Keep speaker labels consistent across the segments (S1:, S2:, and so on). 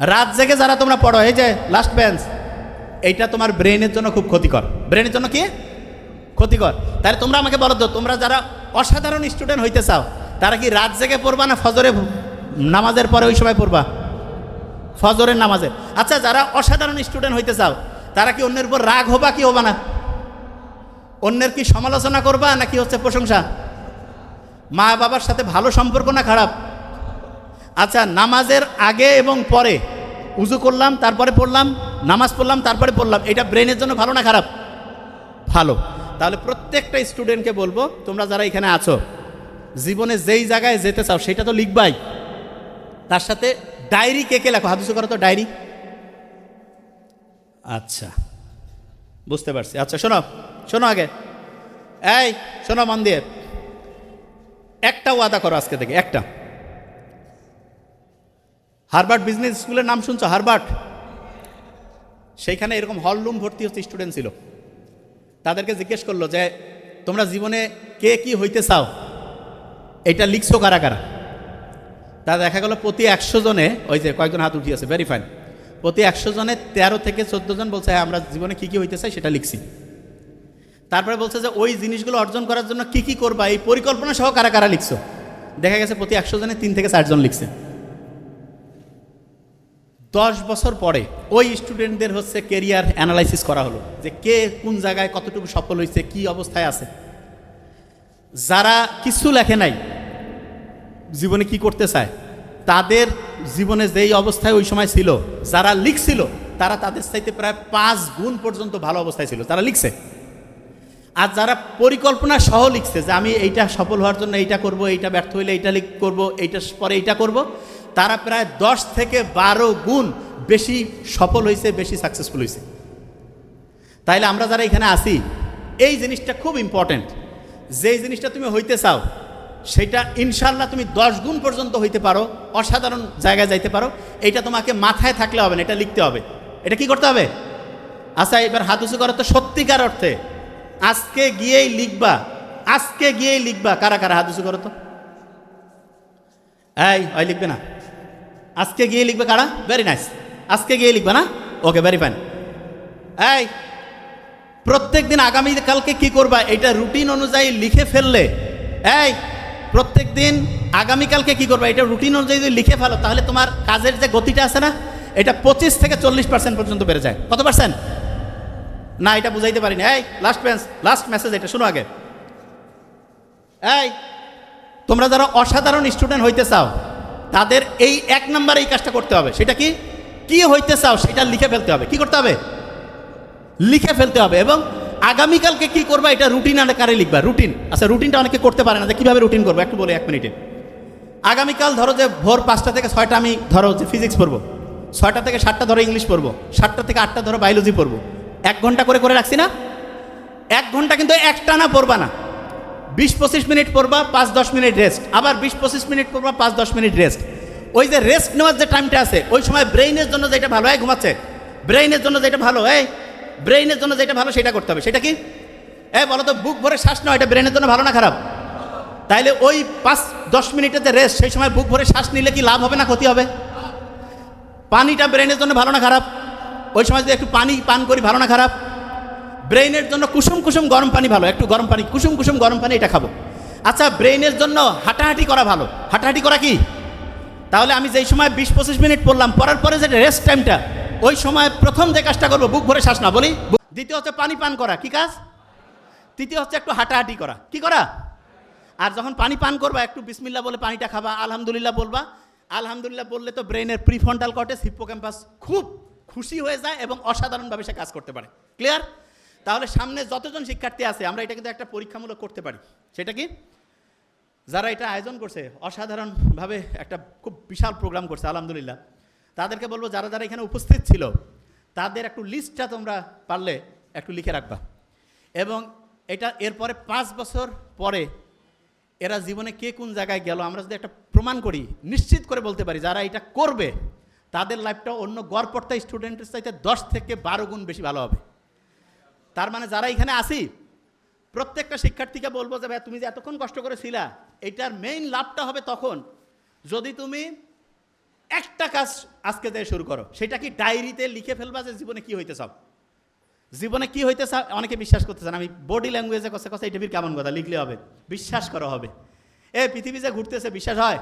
S1: রাত জেগে যারা তোমরা পড়ো, এই যে লাস্ট বেঞ্চ এইটা তোমার ব্রেনের জন্য খুব ক্ষতিকর। ব্রেনের জন্য কি? ক্ষতিকর। তাহলে তোমরা আমাকে বলো তো, তোমরা যারা অসাধারণ স্টুডেন্ট হইতে চাও, তারা কি রাত জেগে পড়বা না ফজরে নামাজের পরে ওই সময় পড়বা? ফজরের নামাজের। আচ্ছা যারা অসাধারণ স্টুডেন্ট হইতে চাও, তারা কি অন্যের উপর রাগ হবা কি হবা না? অন্যের কি সমালোচনা করবা নাকি হচ্ছে প্রশংসা? মা বাবার সাথে ভালো সম্পর্ক না খারাপ? আচ্ছা নামাজের আগে এবং পরে? উজু করলাম, তারপরে পড়লাম, নামাজ পড়লাম, তারপরে পড়লাম। এটা ব্রেনের জন্য ভালো না খারাপ? ভালো। তাহলে প্রত্যেকটা স্টুডেন্টকে বলব, তোমরা যারা এখানে আছো, জীবনে যেই জায়গায় যেতে চাও, সেটা তো লিখবাই। তার সাথে ডায়েরি কে কে লেখো? হাদিসু করো তো ডায়েরি। আচ্ছা বুঝতে পারছি। আচ্ছা শোনো শোনো আগে। এই, শোনো মন দিয়ে একটা ওয়াদা করো আজকে থেকে, একটা। হারবার্ট বিজনেস স্কুলের নাম শুনছো? হারবার্ট সেইখানে এরকম হল রুম ভর্তি হচ্ছে স্টুডেন্ট ছিল। তাদেরকে জিজ্ঞেস করল যে, তোমরা জীবনে কে কি হইতে চাও? এটা লিখছো কারা কারা? তা দেখা গেল প্রতি একশো জনে, ওই যে কয়েকজন হাত উঠিয়েছে ভেরি ফাইন প্রতি একশো জনে তেরো থেকে চোদ্দ জন বলছে হ্যাঁ আমরা জীবনে কী কী হইতে চাই সেটা লিখছি। তারপরে বলছে যে, ওই জিনিসগুলো অর্জন করার জন্য কি কি করবা? এই পরিকল্পনা সহ কারা কারা লিখছো? দেখা গেছে প্রতি একশো জনে তিন থেকে চারজন লিখছে। দশ বছর পরে ওই স্টুডেন্টদের হচ্ছে কেরিয়ার অ্যানালাইসিস করা হলো যে কে কোন জায়গায় কতটুকু সফল হয়েছে, কি অবস্থায় আছে। যারা কিছু লেখে নাই, জীবনে কি করতে চায়, তাদের জীবনে যেই অবস্থায় ওই সময় ছিল, যারা লিখছিল, তারা তাদের চাইতে প্রায় পাঁচ গুণ পর্যন্ত ভালো অবস্থায় ছিল তারা লিখছে। আর যারা পরিকল্পনা সহ লিখছে যে আমি এইটা সফল হওয়ার জন্য এইটা করব, এইটা ব্যর্থ হইলে এইটা লিখ, করব, এইটার পরে এইটা করব তারা প্রায় দশ থেকে বারো গুণ বেশি সফল হয়েছে বেশি সাকসেসফুল হয়েছে তাইলে আমরা যারা এখানে আসি এই জিনিসটা খুব ইম্পর্ট্যান্ট যেই জিনিসটা তুমি হইতে চাও, সেটা ইনশাল্লাহ তুমি দশ গুণ পর্যন্ত হইতে পারো, অসাধারণ জায়গায় যাইতে পারো। এইটা তোমাকে মাথায় থাকলে হবে না, এটা লিখতে হবে। এটা কি করতে হবে? আচ্ছা এবার হাত উঁচু করো তো সত্যিকার অর্থে। আজকে গিয়েই লিখবা, আজকে গিয়েই লিখবা। কারা কারা হাত উঁচু করো তো? এই হয় লিখবে না। আজকে গিয়ে লিখবে কারা? ভেরি নাইস আজকে গিয়ে লিখবে না? ওকে ভেরি ফাইন এই প্রত্যেক দিন আগামীকালকে কি করবা? এটা রুটিন অনুযায়ী লিখে ফেললে। এই প্রত্যেক দিন আগামীকালকে কি করবা? এটা রুটিন অনুযায়ী যদি লিখে ফেলো, তাহলে তোমার কাজের যে গতিটা আছে না, এটা পঁচিশ থেকে চল্লিশ পার্সেন্ট পর্যন্ত বেড়ে যায়। কত পার্সেন্ট না, এটা বুঝাইতে পারিনি। এই লাস্ট লাস্ট মেসেজ এটা শুনো আগে। এই, তোমরা যারা অসাধারণ স্টুডেন্ট হইতে চাও তাদের এই এক নম্বর এই কাজটা করতে হবে। সেটা কি? কি হইতে চাও সেটা লিখে ফেলতে হবে। কি করতে হবে? লিখে ফেলতে হবে এবং আগামীকালকে কি করবা? এটা রুটিন আকারে লিখবা। রুটিন আচ্ছা রুটিনটা অনেকে করতে পারে না। যে কীভাবে রুটিন করব? একটু বলে এক মিনিটে। আগামীকাল ধরো যে ভোর পাঁচটা থেকে ছয়টা আমি ধরো যে ফিজিক্স পড়ব। ছয়টা থেকে সাতটা ধরো ইংলিশ পড়ব। সাতটা থেকে আটটা ধরো বায়োলজি পড়ব। এক ঘণ্টা করে করে রাখছি না? এক ঘণ্টা কিন্তু একটা না পড়বা না। বিশ পঁচিশ মিনিট পড়বা, পাঁচ দশ মিনিট রেস্ট আবার বিশ পঁচিশ মিনিট পড়বা, পাঁচ দশ মিনিট রেস্ট ওই যে রেস্ট নেওয়ার যে টাইমটা আছে, ওই সময় ব্রেইনের জন্য যেটা ভালো হয় ঘুমাচ্ছে। ব্রেইনের জন্য যেটা ভালো, এই ব্রেইনের জন্য যেটা ভালো, সেটা করতে হবে। সেটা কি? এ বলো তো বুক ভরে শ্বাস নেওয়া এটা ব্রেনের জন্য ভালো না খারাপ? তাইলে ওই পাঁচ দশ মিনিটের যে রেস্ট সেই সময় বুক ভরে শ্বাস নিলে কি লাভ হবে না, ক্ষতি হবে? পানিটা ব্রেনের জন্য ভালো না খারাপ? ওই সময় যদি একটু পানি পান করি, ভালো না খারাপ? ব্রেইনের জন্য কুসুম কুসুম গরম পানি ভালো, একটু গরম পানি, কুসুম কুসুম গরম পানি এটা খাব। আচ্ছা ব্রেইনের জন্য হাঁটাহাঁটি করা ভালো। হাঁটাহাঁটি করা কি? তাহলে আমি যেই সময় বিশ পঁচিশ মিনিট পড়লাম, পড়ার পরে যে রেস্ট টাইমটা ওই সময় প্রথম যে কাজটা করব, বুক ভরে শ্বাস না বলি। দ্বিতীয় হচ্ছে পানি পান করা, কি কাজ? তৃতীয় হচ্ছে একটু হাঁটাহাঁটি করা। কি করা? আর যখন পানি পান করবা, একটু বিসমিল্লা বলে পানিটা খাবা, আলহামদুলিল্লাহ বলবা। আলহামদুলিল্লাহ বললে তো ব্রেনের প্রিফ্রন্টাল কর্টেক্স হিপ্পোক্যাম্পাস খুব খুশি হয়ে যায় এবং অসাধারণভাবে সে কাজ করতে পারে। ক্লিয়ার তাহলে সামনে যতজন শিক্ষার্থী আছে, আমরা এটা কিন্তু একটা পরীক্ষামূলক করতে পারি। সেটা কি? যারা এটা আয়োজন করছে, অসাধারণভাবে একটা খুব বিশাল প্রোগ্রাম করছে, আলহামদুলিল্লাহ। তাদেরকে বলব, যারা যারা এখানে উপস্থিত ছিল, তাদের একটু লিস্টটা তোমরা পারলে একটু লিখে রাখবা। এবং এটা এরপরে পাঁচ বছর পরে এরা জীবনে কে কোন জায়গায় গেল, আমরা যদি একটা প্রমাণ করি, নিশ্চিত করে বলতে পারি, যারা এটা করবে, তাদের লাইফটা অন্য গড়পড়তা স্টুডেন্টের চাইতে দশ থেকে বারো গুণ বেশি ভালো হবে। তার মানে যারা এখানে আসি, প্রত্যেকটা শিক্ষার্থীকে বলব যে, ভাই, তুমি যে এতক্ষণ কষ্ট করেছিলা, এটার মেইন লাভটা হবে তখন যদি তুমি একটা কাজ আজকে থেকে শুরু করো। সেটা কি ডায়েরিতে লিখে ফেলবা যে, জীবনে কি হইতে চাও জীবনে কি হইতে চাও অনেকে বিশ্বাস করতে চান আমি বডি ল্যাঙ্গুয়েজে কথা কথা এটা কেমন কথা, লিখলে হবে, বিশ্বাস করা হবে। এ, পৃথিবী যে ঘুরতেছে, বিশ্বাস হয়?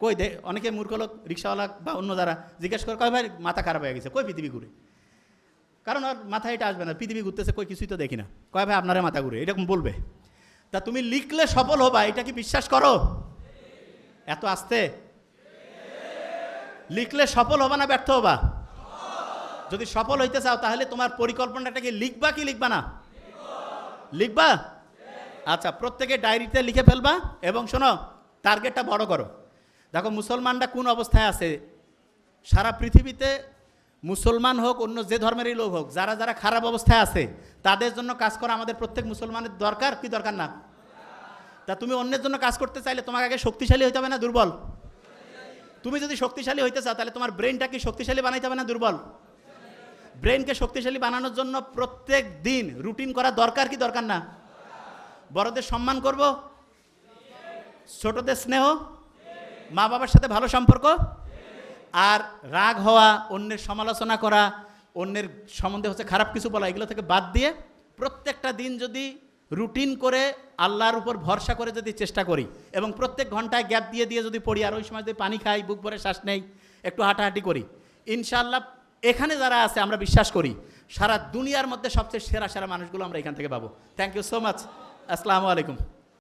S1: কই দে, অনেকে মূর্খ লোক, রিক্সাওয়ালা বা অন্য যারা, জিজ্ঞেস করে, কয় ভাই, মাথা খারাপ হয়ে গেছে, কই পৃথিবী ঘুরে? কারণ আর মাথায় এটা আসবে না, পৃথিবী ঘুরতেছে, কই কিছুই তো দেখি না। কয় ভাই, আপনারা মাথা ঘুরে, এরকম বলবে। তা তুমি লিখলে সফল হবা, এটা কি বিশ্বাস করো? এত আসতে? লিখলে সফল হবা না ব্যর্থ হবা? যদি সফল হইতে চাও, তাহলে তোমার পরিকল্পনাটাকে লিখবা কি লিখবা না? লিখবা? আচ্ছা প্রত্যেকে ডায়েরিতে লিখে ফেলবা এবং শোনো টার্গেটটা বড় করো। দেখো, মুসলমানরা কোন অবস্থায় আছে? সারা পৃথিবীতে মুসলমান হোক, অন্য যে ধর্মেরই লোক হোক, যারা যারা খারাপ অবস্থায় আছে, তাদের জন্য কাজ করা আমাদের প্রত্যেক মুসলমানের দরকার, কি দরকার না? তা তুমি অন্যের জন্য কাজ করতে চাইলে তোমাকে আগে শক্তিশালী হইতে হবে না, দুর্বল? তুমি যদি শক্তিশালী হইতে চাও, তাহলে তোমার ব্রেনটা কি শক্তিশালী বানাইতে হবে না, দুর্বল? ব্রেনকে শক্তিশালী বানানোর জন্য প্রত্যেক দিন রুটিন করা দরকার, কি দরকার না? বড়দের সম্মান করব? ছোটদের স্নেহ? মা বাবার সাথে ভালো সম্পর্ক? আর রাগ হওয়া, অন্যের সমালোচনা করা, অন্যের সম্বন্ধে হচ্ছে খারাপ কিছু বলা, এগুলো থেকে বাদ দিয়ে প্রত্যেকটা দিন যদি রুটিন করে আল্লাহর উপর ভরসা করে যদি চেষ্টা করি এবং প্রত্যেক ঘন্টায় গ্যাপ দিয়ে দিয়ে যদি পড়ি, আর ওই সময় যদি পানি খাই, বুক ভরে শ্বাস নেই, একটু হাঁটাহাঁটি করি, ইনশাআল্লাহ এখানে যারা আছে আমরা বিশ্বাস করি, সারা দুনিয়ার মধ্যে সবচেয়ে সেরা সেরা মানুষগুলো আমরা এখান থেকে পাবো। থ্যাংক ইউ সো মাচ আসসালামু আলাইকুম।